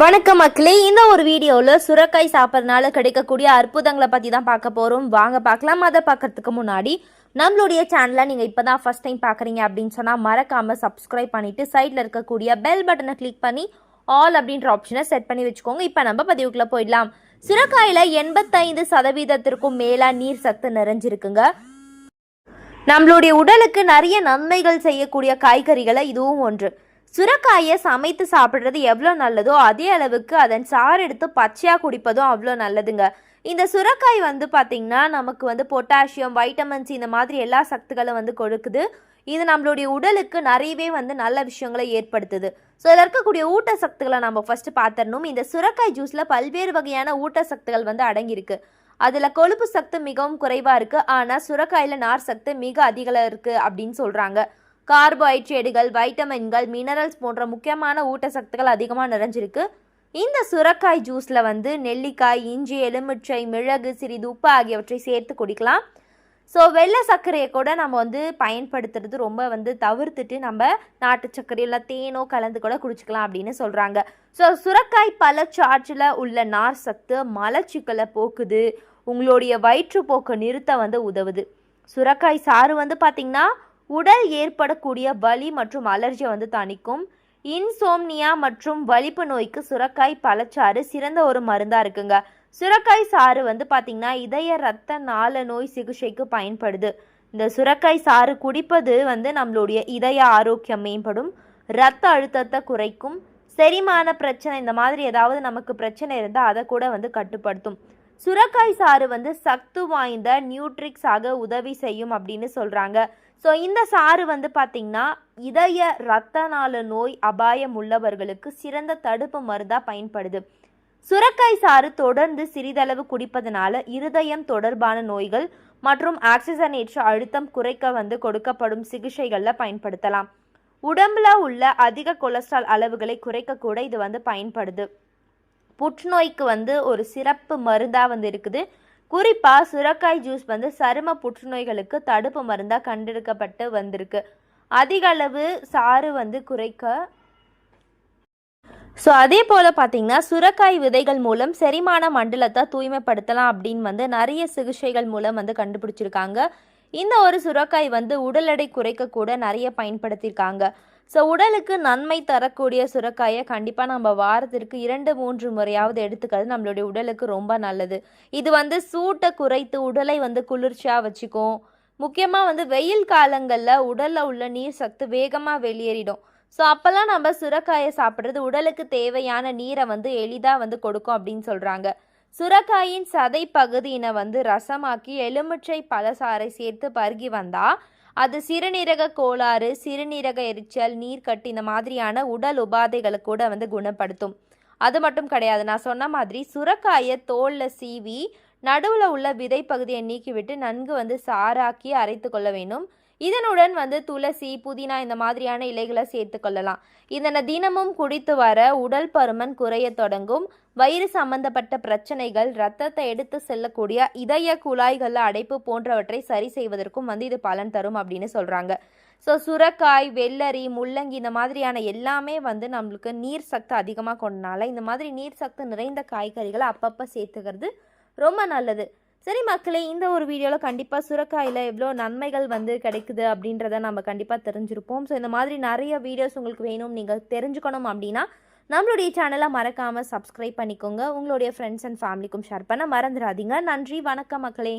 வணக்கம் மக்களே இந்த ஒரு வீடியோவில் சுரக்காய் சாப்பிட்றதுனால கிடைக்கக்கூடிய அற்புதங்களை பற்றி தான் பார்க்க போகிறோம் வாங்க பார்க்கலாம். அதை பார்க்கறதுக்கு முன்னாடி நம்மளுடைய சேனலை நீங்கள் இப்போ தான் ஃபஸ்ட் டைம் பார்க்குறீங்க அப்படின்னு சொன்னால் மறக்காமல் சப்ஸ்கிரைப் பண்ணிவிட்டு சைடில் இருக்கக்கூடிய பெல் பட்டனை கிளிக் பண்ணி ஆல் அப்படின்ற ஆப்ஷனை செட் பண்ணி வச்சுக்கோங்க. இப்போ நம்ம பதிவுக்குள்ளே போயிடலாம். சுரக்காயில் எண்பத்தைந்து சதவீதத்திற்கும் மேலாக நீர் சத்து நிறைஞ்சிருக்குங்க. நம்மளுடைய உடலுக்கு நிறைய நன்மைகள் செய்யக்கூடிய காய்கறிகளை இதுவும் ஒன்று. சுரக்காயை சமைத்து சாப்பிட்றது எவ்வளோ நல்லதோ அதே அளவுக்கு அதன் சாறு எடுத்து பச்சையாக குடிப்பதும் அவ்வளோ நல்லதுங்க. இந்த சுரக்காய் வந்து பார்த்திங்கன்னா நமக்கு வந்து பொட்டாசியம் வைட்டமின்ஸ் இந்த மாதிரி எல்லா சத்துக்களும் வந்து கொடுக்குது. இது நம்மளுடைய உடலுக்கு நிறையவே வந்து நல்ல விஷயங்களை ஏற்படுத்துது. ஸோ இதில் இருக்கக்கூடிய ஊட்டச்சத்துக்களை நம்ம ஃபஸ்ட்டு பார்த்துடணும். இந்த சுரக்காய் ஜூஸில் பல்வேறு வகையான ஊட்டச்சத்துக்கள் வந்து அடங்கியிருக்கு. அதில் கொழுப்பு சத்து மிகவும் குறைவாக இருக்குது ஆனால் சுரக்காயில் நார் சத்து மிக அதிகம் இருக்குது அப்படின்னு சொல்கிறாங்க கார்போஹைட்ரேட்டுகள் வைட்டமின்கள் மினரல்ஸ் போன்ற முக்கியமான ஊட்டச்சத்துக்கள் அதிகமாக நிறைஞ்சிருக்கு. இந்த சுரக்காய் ஜூஸில் வந்து நெல்லிக்காய் இஞ்சி எலுமிச்சை மிளகு சிறிது உப்பு ஆகியவற்றை சேர்த்து குடிக்கலாம். ஸோ வெள்ளை சர்க்கரையை கூட நம்ம வந்து பயன்படுத்துறது ரொம்ப வந்து தவிர்த்துட்டு நம்ம நாட்டு சர்க்கரை இல்லை தேனோ கலந்து கூட குடிச்சுக்கலாம் அப்படின்னு சொல்கிறாங்க ஸோ சுரக்காய் பழச்சாற்றில் உள்ள நார் சத்து மலச்சிக்கலை போக்குது. உங்களுடைய வயிற்றுப்போக்கை நிறுத்த வந்து உதவுது. சுரக்காய் சாறு வந்து பார்த்திங்கன்னா உடல் ஏற்படக்கூடிய வலி மற்றும் அலர்ஜியை வந்து தணிக்கும். இன்சோம்னியா மற்றும் வலிப்பு நோய்க்கு சுரக்காய் பழச்சாறு சிறந்த ஒரு மருந்தாக இருக்குங்க. சுரக்காய் சாறு வந்து பார்த்திங்கன்னா இதய ரத்த நாள நோய் சிகிச்சைக்கு பயன்படுது. இந்த சுரக்காய் சாறு குடிப்பது வந்து நம்மளுடைய இதய ஆரோக்கியம் மேம்படும். ரத்த அழுத்தத்தை குறைக்கும். செரிமான பிரச்சனை இந்த மாதிரி ஏதாவது நமக்கு பிரச்சனை இருந்தால் அதை கூட வந்து கட்டுப்படுத்தும். சுரக்காய் சாறு வந்து சத்து வாய்ந்த நியூட்ரிக்ஸாக உதவி செய்யும் அப்படின்னு சொல்கிறாங்க ஸோ இந்த சாறு வந்து பார்த்திங்கன்னா இதய இரத்த நாள நோய் அபாயம் உள்ளவர்களுக்கு சிறந்த தடுப்பு மருந்தாக பயன்படுது. சுரக்காய் சாறு தொடர்ந்து சிறிதளவு குடிப்பதனால இருதயம் தொடர்பான நோய்கள் மற்றும் ஆக்சிஜனேற்ற அழுத்தம் குறைக்க வந்து கொடுக்கப்படும் சிகிச்சைகளில் பயன்படுத்தலாம். உடம்புல உள்ள அதிக கொலஸ்ட்ரால் அளவுகளை குறைக்க கூட இது வந்து பயன்படுது. புற்றுநோய்க்கு வந்து ஒரு சிறப்பு மருந்தாக வந்து இருக்குது. குறிப்பாக சுரக்காய் ஜூஸ் வந்து சரும புற்றுநோய்களுக்கு தடுப்பு மருந்தாக கண்டெடுக்கப்பட்டு வந்திருக்கு. அதிக அளவு சாறு வந்து குறைக்க. ஸோ அதே போல் பார்த்தீங்கன்னா சுரக்காய் விதைகள் மூலம் செரிமான மண்டலத்தை தூய்மைப்படுத்தலாம் அப்படின்னு வந்து நிறைய சிகிச்சைகள் மூலம் வந்து கண்டுபிடிச்சிருக்காங்க. இந்த ஒரு சுரக்காய் வந்து உடல் எடை குறைக்க கூட நிறைய பயன்படுத்தியிருக்காங்க. ஸோ உடலுக்கு நன்மை தரக்கூடிய சுரக்காயை கண்டிப்பாக நம்ம வாரத்திற்கு இரண்டு மூன்று முறையாவது எடுத்துக்கிறது நம்மளுடைய உடலுக்கு ரொம்ப நல்லது. இது வந்து சூட்டை குறைத்து உடலை வந்து குளிர்ச்சியாக வச்சுக்கும். முக்கியமாக வந்து வெயில் காலங்களில் உடலில் உள்ள நீர் சத்து வேகமாக வெளியேறிடும். ஸோ அப்போல்லாம் நம்ம சுரக்காயை சாப்பிட்றது உடலுக்கு தேவையான நீரை வந்து எளிதாக வந்து கொடுக்கும் அப்படின்னு சொல்கிறாங்க சுரக்காயின் சதை பகுதியினை வந்து ரசமாக்கி எலுமிச்சை பழசாறை சேர்த்து பருகி வந்தால் அது சிறுநீரக கோளாறு சிறுநீரக எரிச்சல் நீர்க்கட்டு இந்த மாதிரியான உடல் உபாதைகளை கூட வந்து குணப்படுத்தும். அது மட்டும் கிடையாது. நான் சொன்ன மாதிரி சுரக்காயை தோலில் சீவி நடுவில் உள்ள விதை பகுதியை நீக்கிவிட்டு நன்கு வந்து சாராக்கி அரைத்து கொள்ள வேண்டும். இதனுடன் வந்து துளசி புதினா இந்த மாதிரியான இலைகளை சேர்த்து கொள்ளலாம். இதனை தினமும் குடித்து வர உடல் பருமன் குறைய தொடங்கும். வயிறு சம்பந்தப்பட்ட பிரச்சனைகள் ரத்தத்தை எடுத்து செல்லக்கூடிய இதய குழாய்களில் அடைப்பு போன்றவற்றை சரி செய்வதற்கும் வந்து இது பலன் தரும் அப்படின்னு சொல்கிறாங்க ஸோ சுரக்காய் வெள்ளரி முள்ளங்கி இந்த மாதிரியான எல்லாமே வந்து நம்மளுக்கு நீர் சத்து அதிகமாக கொண்டனால இந்த மாதிரி நீர் சத்து நிறைந்த காய்கறிகளை அப்பப்போ சேர்த்துக்கிறது ரொம்ப நல்லது. சரி மக்களே இந்த ஒரு வீடியோவில் கண்டிப்பாக சுரக்காயில் எவ்வளோ நன்மைகள் வந்து கிடைக்குது அப்படின்றத நம்ம கண்டிப்பாக தெரிஞ்சிருப்போம். ஸோ இந்த மாதிரி நிறைய வீடியோஸ் உங்களுக்கு வேணும் நீங்கள் தெரிஞ்சுக்கணும் அப்படின்னா நம்மளுடைய சேனலை மறக்காமல் சப்ஸ்கிரைப் பண்ணிக்கோங்க. உங்களுடைய ஃப்ரெண்ட்ஸ் அண்ட் ஃபேமிலிக்கும் ஷேர் பண்ண மறந்துடாதீங்க. நன்றி வணக்கம் மக்களே.